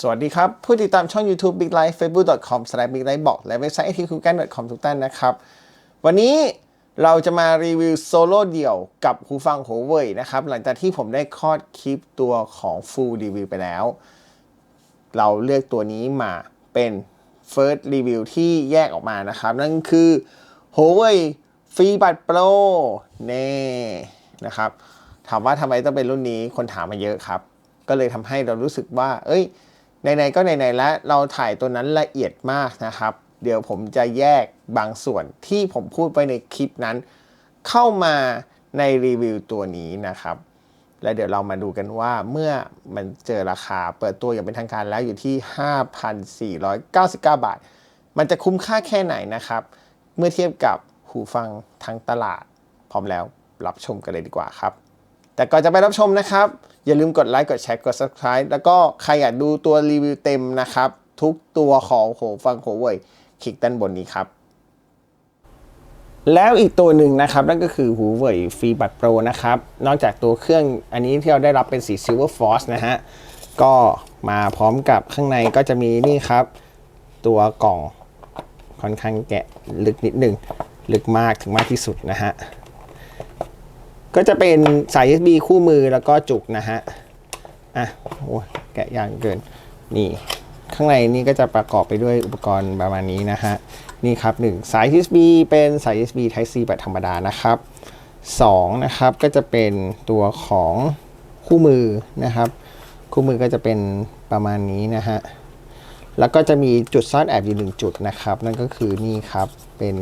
สวัสดีครับ ผู้ติดตามช่อง YouTube Big Life Facebook.com slash Big Life บอกและเว็บไซต์ t q g a n com ทุกท่านนะครับ วันนี้เราจะมารีวิวโซโล่เดี่ยวกับหูฟังหัวเว่ยนะครับ หลังจากที่ผมได้คลอดคลิปตัวของ Full Review ไปแล้ว เราเลือกตัวนี้มาเป็น First Review ที่แยกออกมานะครับ นั่นคือ Huawei FreeBuds Pro เน่นะครับถามว่าทำไมต้องเป็นรุ่นนี้คนถามมาเยอะครับ ก็เลยทำให้เรารู้สึกว่า เอ้ย ไหนๆก็ไหนๆแล้วเราถ่ายตัวนั้นละเอียดมากนะครับ เดี๋ยวผมจะแยกบางส่วนที่ผมพูดไปในคลิปนั้น เข้ามาในรีวิวตัวนี้นะครับ และเดี๋ยวเรามาดูกันว่าเมื่อมันเจอราคาเปิดตัวอย่างเป็นทางการแล้วอยู่ที่ 5,499 บาท มันจะคุ้มค่าแค่ไหนนะครับ เมื่อเทียบกับหูฟังทั้งตลาด พร้อมแล้วรับชมกันเลยดีกว่าครับ แต่ก่อนจะไปรับชมนะครับ อย่าลืมกดไลค์กดแชร์กด subscribe แล้วก็ใครอยากดูตัวรีวิวเต็มนะครับ ทุกตัวของโหฟังโหเว่ยคลิกด้านบนนี้ครับแล้วอีกตัวหนึ่งนะครับ นั่นก็คือหูเว่ยฟรีบัตโปรนะครับ นอกจากตัวเครื่องอันนี้ที่เราได้รับเป็นสี Silver Force นะฮะ ก็มาพร้อมกับข้างในก็จะมีนี่ครับ ตัวกล่องค่อนข้างแกะลึกนิดหนึ่ง ลึกมากถึงมากที่สุดนะฮะ ก็จะเป็นสาย USB คู่มือแล้วก็จุกนะฮะ อะโอ้ยแกะยากเกิน นี่ ข้างในนี่ก็จะประกอบไปด้วยอุปกรณ์ประมาณนี้นะฮะ นี่ครับหนึ่งสาย USB เป็นสาย USB Type C แบบธรรมดานะครับสองนะครับก็จะเป็นตัวของคู่มือนะครับ คู่มือก็จะเป็นประมาณนี้นะฮะ แล้วก็จะมีจุดซ่อนแอบอยู่หนึ่งจุดนะครับ นั่นก็คือนี่ครับเป็น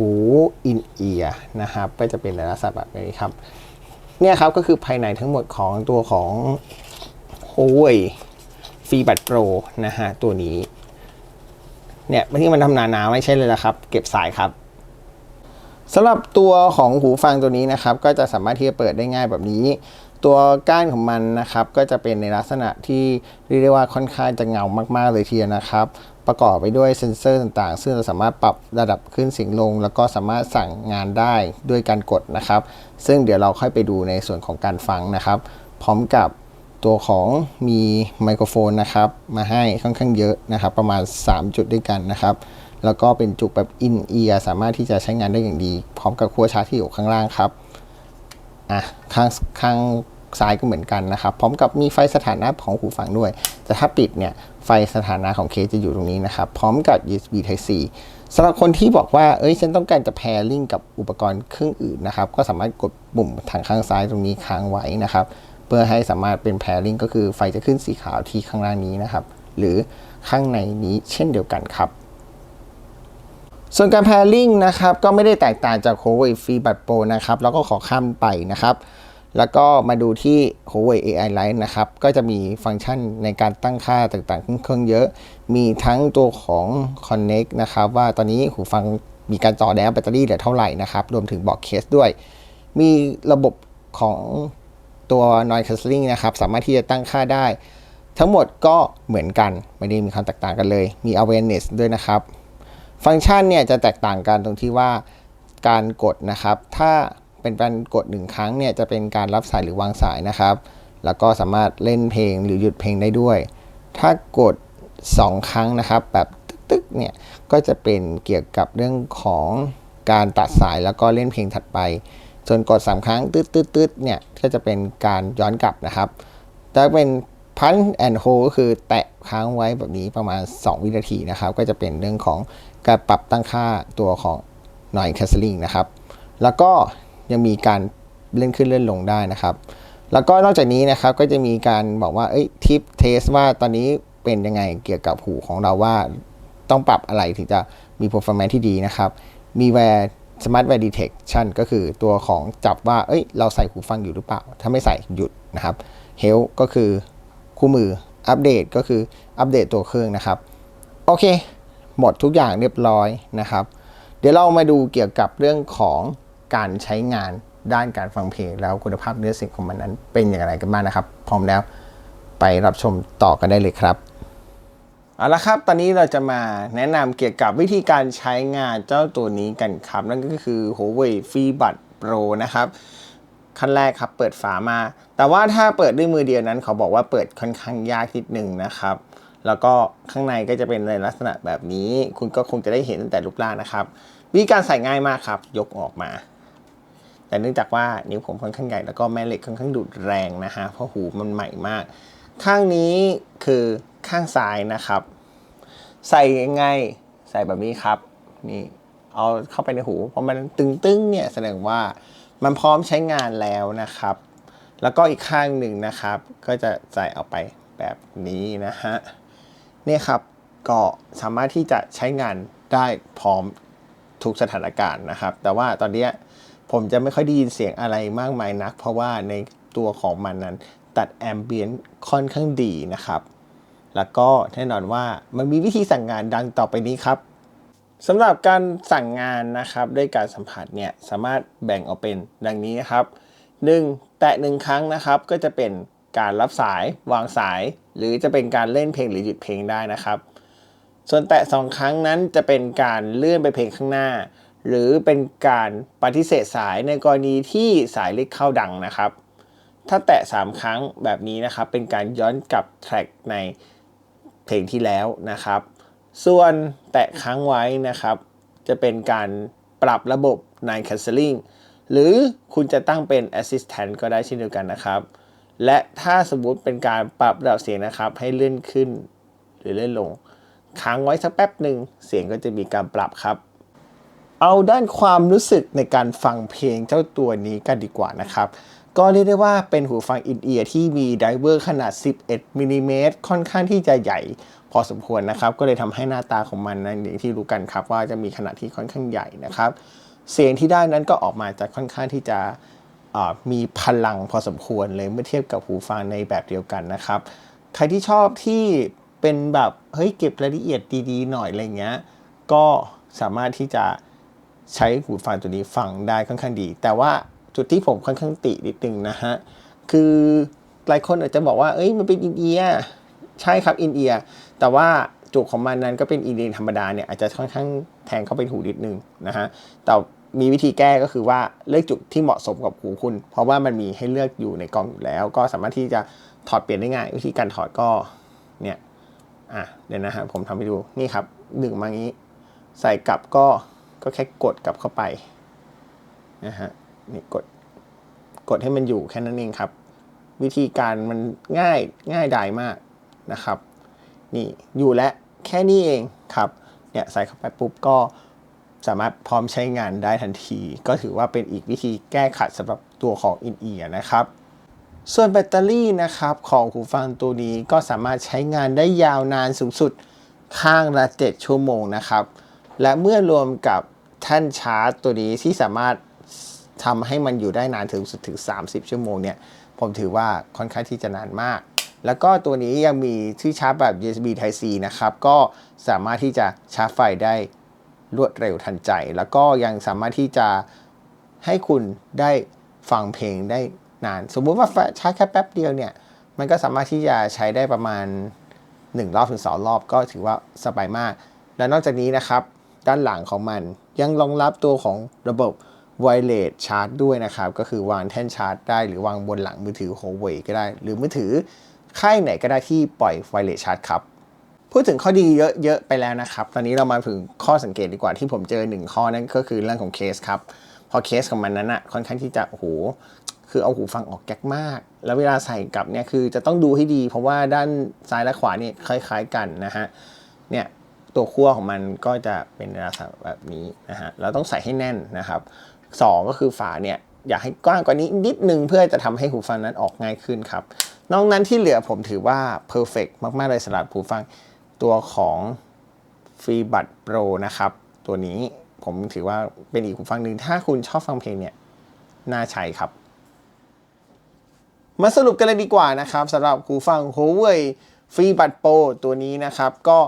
หูอินเอียนะครับ ก็จะเป็นลักษณะแบบนี้ครับเนี่ยครับก็คือภายในทั้งหมดของตัวของ Huawei f r e e b u d Pro นะฮะตัวนี้ เนี่ยที่มันทำหนาๆไม่ใช่เลยละครับ เก็บสายครับสำหรับตัวของหูฟังตัวนี้นะครับ ก็จะสามารถที่จะเปิดได้ง่ายแบบนี้ ตัวก้านของมันนะครับ ก็จะเป็นในลักษณะที่เรียกได้ว่าค่อนข้างจะเงามาก ๆ เลยทีเดียวนะครับ ประกอบไปด้วยเซ็นเซอร์ต่างๆ ซึ่งเราสามารถปรับระดับขึ้นเสียงลง แล้วก็สามารถสั่งงานได้ด้วยการกดนะครับ ซึ่งเดี๋ยวเราค่อยไปดูในส่วนของการฟังนะครับ พร้อมกับตัวของมีไมโครโฟนนะครับ มาให้ค่อนข้างเยอะนะครับ ประมาณ 3 จุดด้วยกันนะครับ แล้วก็เป็นจุกแบบอินเอียสามารถที่จะใช้งานได้อย่างดี พร้อมกับขั้วชาร์จที่อยู่ข้างล่างครับ อะข้างข้างซ้ายก็เหมือนกันนะครับ พร้อมกับมีไฟสถานะของหูฟังด้วย แต่ถ้าปิดเนี่ยไฟสถานะของเคสจะอยู่ตรงนี้นะครับ พร้อมกับ USB Type C สำหรับคนที่บอกว่า เอ้ย ฉันต้องการจะแพร์ลิงกับอุปกรณ์เครื่องอื่นนะครับ ก็สามารถกดปุ่มทางข้างซ้ายตรงนี้ค้างไว้นะครับ เพื่อให้สามารถเป็นแพร์ลิงก็คือไฟจะขึ้นสีขาวที่ข้างล่างนี้นะครับ หรือข้างในนี้เช่นเดียวกันครับ ส่วนการ pairing นะครับก็ไม่ได้แตกต่างจาก Huawei FreeBuds Pro นะครับแล้วก็ขอข้ามไปนะครับ แล้วก็มาดูที่ Huawei AI Lite นะครับก็จะมีฟังก์ชันในการตั้งค่าต่างๆเครื่องเยอะ มีทั้งตัวของ Connect นะครับว่าตอนนี้หูฟังมีการต่อแดแบตเตอรี่เหลือเท่าไหร่นะครับรวมถึงบอกเคสด้วย มีระบบของตัว Noise Cancelling นะครับ สามารถที่จะตั้งค่าได้ ทั้งหมดก็เหมือนกัน ไม่ได้มีความแตกต่างกันเลย มี awareness ด้วยนะครับ ฟังก์ชันเนี่ยจะแตกต่างกันตรงที่ว่าการกดนะครับ ถ้าเป็นการกดหนึ่งครั้งเนี่ยจะเป็นการรับสายหรือวางสายนะครับ แล้วก็สามารถเล่นเพลงหรือหยุดเพลงได้ด้วย ถ้ากด 2 ครั้งนะครับแบบตึกๆเนี่ยก็จะเป็นเกี่ยวกับเรื่องของการตัดสายแล้วก็เล่นเพลงถัดไป ส่วนกด 3 ครั้งตึ๊ดๆๆเนี่ยก็จะเป็นการย้อนกลับนะครับจะเป็นพันแอนโฮก็คือแตะค้างไว้แบบนี้ประมาณ 2 วินาทีนะครับ ก็จะเป็นเรื่องของ การปรับตั้งค่าตัวของ noise cancelling นะครับ แล้วก็ยังมีการเลื่อนขึ้นเลื่อนลงได้นะครับ แล้วก็นอกจากนี้นะครับก็จะมีการบอกว่าเอ้ยทิปเทสว่าตอนนี้เป็นยังไงเกี่ยวกับหูของเราว่าต้องปรับอะไรถึงจะมี performance ที่ดีนะครับมี Wear Smart Wear Detection ก็คือตัวของจับว่าเอ้ยเราใส่หูฟังอยู่หรือเปล่า ถ้าไม่ใส่หยุดนะครับ Health ก็คือคู่มืออัปเดตก็คืออัปเดตตัวเครื่องนะครับ โอเค หมดทุกอย่างเรียบร้อยนะครับ เดี๋ยวเรามาดูเกี่ยวกับเรื่องของการใช้งานด้านการฟังเพลงแล้วคุณภาพเนื้อเสียงของมันนั้นเป็นอย่างไรกันบ้างนะครับ พร้อมแล้วไปรับชมต่อกันได้เลยครับเอาละครับ ตอนนี้เราจะมาแนะนำเกี่ยวกับวิธีการใช้งานเจ้าตัวนี้กันครับ นั่นก็คือ Huawei FreeBuds Pro นะครับ ขั้นแรกครับเปิดฝามา แต่ว่าถ้าเปิดด้วยมือเดียวนั้นเขาบอกว่าเปิดค่อนข้างยากนิดหนึ่งนะครับ แล้วก็ข้างในก็จะเป็นในลักษณะแบบนี้ คุณก็คงจะได้เห็นตั้งแต่รูปร่างนะครับ วิธีการใส่ง่ายมากครับ ยกออกมา แต่เนื่องจากว่านิ้วผมค่อนข้างใหญ่แล้วก็แม่เหล็กค่อนข้างดูดแรงนะฮะเพราะหูมันใหม่มาก ข้างนี้คือข้างซ้ายนะครับ ใส่ยังไงใส่แบบนี้ครับนี่เอาเข้าไปในหูพอมันตึงๆเนี่ยแสดงว่ามันพร้อมใช้งานแล้วนะครับ แล้วก็อีกข้างหนึ่งนะครับ ก็จะใส่เอาไปแบบนี้นะฮะ เนี่ยครับก็สามารถที่จะใช้งานได้พร้อมทุกสถานการณ์นะครับ แต่ว่าตอนนี้ผมจะไม่ค่อยได้ยินเสียงอะไรมากมายนัก เพราะว่าในตัวของมันนั้นตัดแอมเบียนค่อนข้างดีนะครับ แล้วก็แน่นอนว่ามันมีวิธีสั่งงานดังต่อไปนี้ครับสำหรับการสั่งงานนะครับด้วยการสัมผัสเนี่ยสามารถแบ่งออกเป็นดังนี้นะครับ 1. แตะหนึ่งครั้งนะครับก็จะเป็น การรับสายวางสาย หรือจะเป็นการเล่นเพลงหรือหยุดเพลงได้นะครับ ส่วนแตะสองครั้งนั้นจะเป็นการเลื่อนไปเพลงข้างหน้า หรือเป็นการปฏิเสธสายในกรณีที่สายเล็กเข้าดังนะครับ ถ้าแตะ 3 ครั้งแบบนี้นะครับ เป็นการย้อนกลับแทร็กในเพลงที่แล้วนะครับ ส่วนแตะค้างไว้นะครับ จะเป็นการปรับระบบ Night Cancelling หรือคุณจะตั้งเป็น Assistant ก็ได้เช่นเดียวกันนะครับ และถ้าสมมติเป็นการปรับระดับเสียงนะครับ ให้เลื่อนขึ้นหรือเลื่อนลง ค้างไว้สักแป๊บหนึ่งเสียงก็จะมีการปรับครับ เอาด้านความรู้สึกในการฟังเพลงเจ้าตัวนี้กันดีกว่านะครับ ก็เรียกได้ว่าเป็นหูฟังอินเอียร์ที่มีไดเวอร์ขนาด 11มิลลิเมตรค่อนข้างที่จะใหญ่พอสมควรนะครับ ก็เลยทำให้หน้าตาของมันนั้นอย่างที่รู้กันครับว่าจะมีขนาดที่ค่อนข้างใหญ่นะครับ เสียงที่ได้นั้นก็ออกมาจะค่อนข้างที่จะ มีพลังพอสมควรเลยเมื่อเทียบกับหูฟังในแบบเดียวกันนะครับ ใครที่ชอบที่เป็นแบบเฮ้ยเก็บรายละเอียดดีๆ หน่อยอะไรเงี้ยก็สามารถที่จะใช้หูฟังตัวนี้ฟังได้ค่อนข้างดี แต่ว่าจุดที่ผมค่อนข้างตินิดนึงนะฮะ คือหลายคนอาจจะบอกว่า เอ้ย มันเป็นอินเอียใช่ครับอินเอียแต่ว่าจุกของมันนั้นก็เป็นอินเอียธรรมดาเนี่ยอาจจะค่อนข้างแทงเข้าไปหูนิดนึงนะฮะ แต่ มีวิธีแก้ก็คือว่าเลือกจุดที่เหมาะสมกับหูคุณ เพราะว่ามันมีให้เลือกอยู่ในกล่องอยู่แล้ว ก็สามารถที่จะถอดเปลี่ยนได้ง่าย วิธีการถอดก็เนี่ยอะเดี๋ยวนะฮะผมทำให้ดูนี่ครับดึงมางี้ ใส่กลับก็ก็แค่กดกลับเข้าไปนะฮะนี่กดกดให้มันอยู่แค่นั้นเองครับ วิธีการมันง่ายง่ายดายมากนะครับ นี่อยู่และแค่นี้เองครับเนี่ยใส่เข้าไปปุ๊บก็ สามารถพร้อมใช้งานได้ทันที ก็ถือว่าเป็นอีกวิธีแก้ขัดสำหรับตัวของอินเอียนะครับ ส่วนแบตเตอรี่นะครับของหูฟังตัวนี้ก็สามารถใช้งานได้ยาวนานสูงสุดข้างละ 7 ชั่วโมงนะครับ และเมื่อรวมกับแท่านชาร์จตัวนี้ที่สามารถทำให้มันอยู่ได้นานถึงสุดถึง 30 ชั่วโมงเนี่ย ผมถือว่าค่อนข้างที่จะนานมาก แล้วก็ตัวนี้ยังมีที่ชาร์จแบบ USB Type C นะครับ ก็สามารถที่จะชาร์จไฟได้ รวดเร็วทันใจ แล้วก็ยังสามารถที่จะให้คุณได้ฟังเพลงได้นาน สมมุติว่าใชาร์จแค่แป๊บเดียวเนี่ย มันก็สามารถที่จะใช้ได้ประมาณ 1 รอบถึง 2 รอบก็ถือว่าสบายมาก และนอกจากนี้นะครับ ด้านหลังของมันยังรองรับตัวของระบบ Wireless Charge ด้วยนะครับ ก็คือวางแท่นชาร์จได้ หรือวางบนหลังมือถือ Huawei ก็ได้ หรือมือถือค่ายไหนก็ได้ที่ปล่อย Wireless Charge ครับ พูดถึงข้อดีเยอะๆไปแล้วนะครับ ตอนนี้เรามาถึงข้อสังเกตดีกว่าที่ผมเจอหนึ่งข้อนั่นก็คือเรื่องของเคสครับพอเคสของมันนั้นอะค่อนข้างที่จะโอ้โหคือเอาหูฟังออกแก๊กมาก แล้วเวลาใส่กลับเนี่ยคือจะต้องดูให้ดี เพราะว่าด้านซ้ายและขวาเนี่ยคล้ายๆกันนะฮะเนี่ยตัวขั้วของมันก็จะเป็นลักษณะแบบนี้นะฮะเราต้องใส่ให้แน่นนะครับสองก็คือฝาเนี่ยอยากให้กว้างกว่านี้นิดนึงเพื่อจะทำให้หูฟังนั้นออกง่ายขึ้นครับนอกนั้นที่เหลือผมถือว่า perfect มากๆเลยสำหรับหูฟัง ตัวของฟรีบัตโปรนะครับ ตัวนี้ผมถือว่าเป็นอีกหูฟังหนึ่งถ้าคุณชอบฟังเพลงเนี่ย น่าใช้ครับ มาสรุปกันเลยดีกว่านะครับสำหรับหูฟัง Huawei ฟรีบัตโปรตัวนี้นะครับ ก็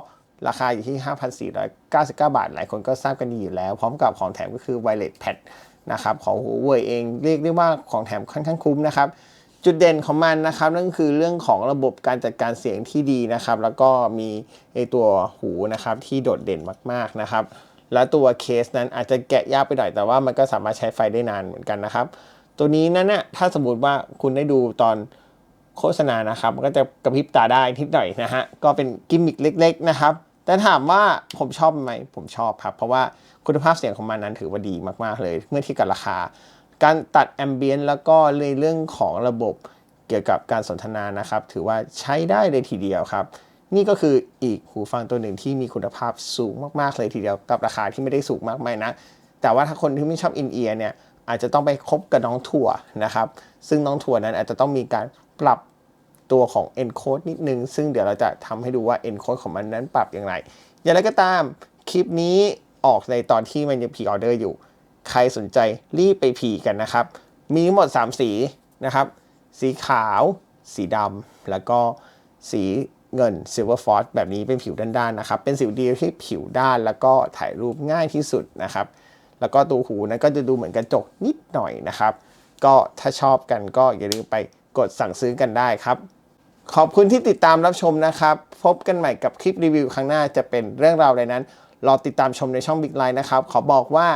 ราคาอยู่ที่ 5,499 บาท หลายคนก็ทราบกันดีอยู่แล้ว พร้อมกับของแถมก็คือ Wireless Pad นะครับของ Huawei เองเรียกได้ว่าของแถมค่อนข้างคุ้มนะครับ จุดเด่นของมันนะครับนั่นคือเรื่องของระบบการจัดการเสียงที่ดีนะครับ แล้วก็มีไอตัวหูนะครับที่โดดเด่นมากๆนะครับ และตัวเคสนั้นอาจจะแกะยากไปหน่อยแต่ว่ามันก็สามารถใช้ไฟได้นานเหมือนกันนะครับ ตัวนี้นั่นน่ะถ้าสมมติว่าคุณได้ดูตอนโฆษณานะครับมันก็จะกระพริบตาได้นิดหน่อยนะฮะก็เป็นกิมมิคเล็ก ๆนะครับ แต่ถามว่าผมชอบไหมผมชอบครับ เพราะว่าคุณภาพเสียงของมันนั้นถือว่าดีมากๆเลย เมื่อเทียบกับราคา การตัดแอมเบียนแล้วก็ในเรื่องของระบบเกี่ยวกับการสนทนานะครับ ถือว่าใช้ได้เลยทีเดียวครับ นี่ก็คืออีกหูฟังตัวหนึ่งที่มีคุณภาพสูงมากๆเลยทีเดียวกับราคาที่ไม่ได้สูงมากมายนะ แต่ว่าถ้าคนที่ไม่ชอบอินเอียร์เนี่ยอาจจะต้องไปคบกับน้องถั่วนะครับ ซึ่งน้องถั่วนั้นอาจจะต้องมีการปรับตัวของ encode นิดนึง ซึ่งเดี๋ยวเราจะทำให้ดูว่า encode ของมันนั้นปรับอย่างไร อย่างไรก็ตามคลิปนี้ออกในตอนที่มันยังพ r ออเดอร์อยู่ ใครสนใจรีบไปพีกันนะครับ มีหมด 3 สีนะครับ สีขาว สีดำแล้วก็สีเงิน Silver Force แบบนี้เป็นผิวด้านๆนะครับ เป็นสิวเดียวที่ผิวด้านแล้วก็ถ่ายรูปง่ายที่สุดนะครับ แล้วก็ตัวหูนั้นก็จะดูเหมือนกระจกนิดหน่อยนะครับ ก็ถ้าชอบกันก็อย่าลืมไปกดสั่งซื้อกันได้ครับ ขอบคุณที่ติดตามรับชมนะครับ พบกันใหม่กับคลิปรีวิวครั้งหน้าจะเป็นเรื่องราวอะไรนั้น รอติดตามชมในช่อง Big Line นะครับ ขอบอกว่า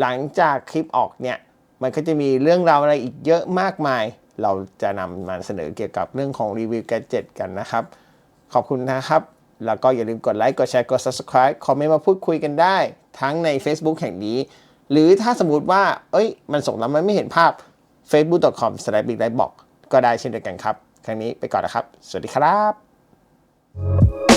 หลังจากคลิปออกเนี่ย มันก็จะมีเรื่องราวอะไรอีกเยอะมากมาย เราจะนำมาเสนอเกี่ยวกับเรื่องของรีวิวแกจิตกันนะครับ ขอบคุณนะครับ แล้วก็อย่าลืมกดไลค์ กดแชร์ กด subscribe คอมเมนต์มาพูดคุยกันได้ ทั้งใน Facebook แห่งนี้ หรือถ้าสมมติว่า เอ้ย มันส่งแล้วมันไม่เห็นภาพ facebook.com/biglightbox ก็ได้เช่นเดียวกันครับ ครั้งนี้ไปก่อนนะครับ สวัสดีครับ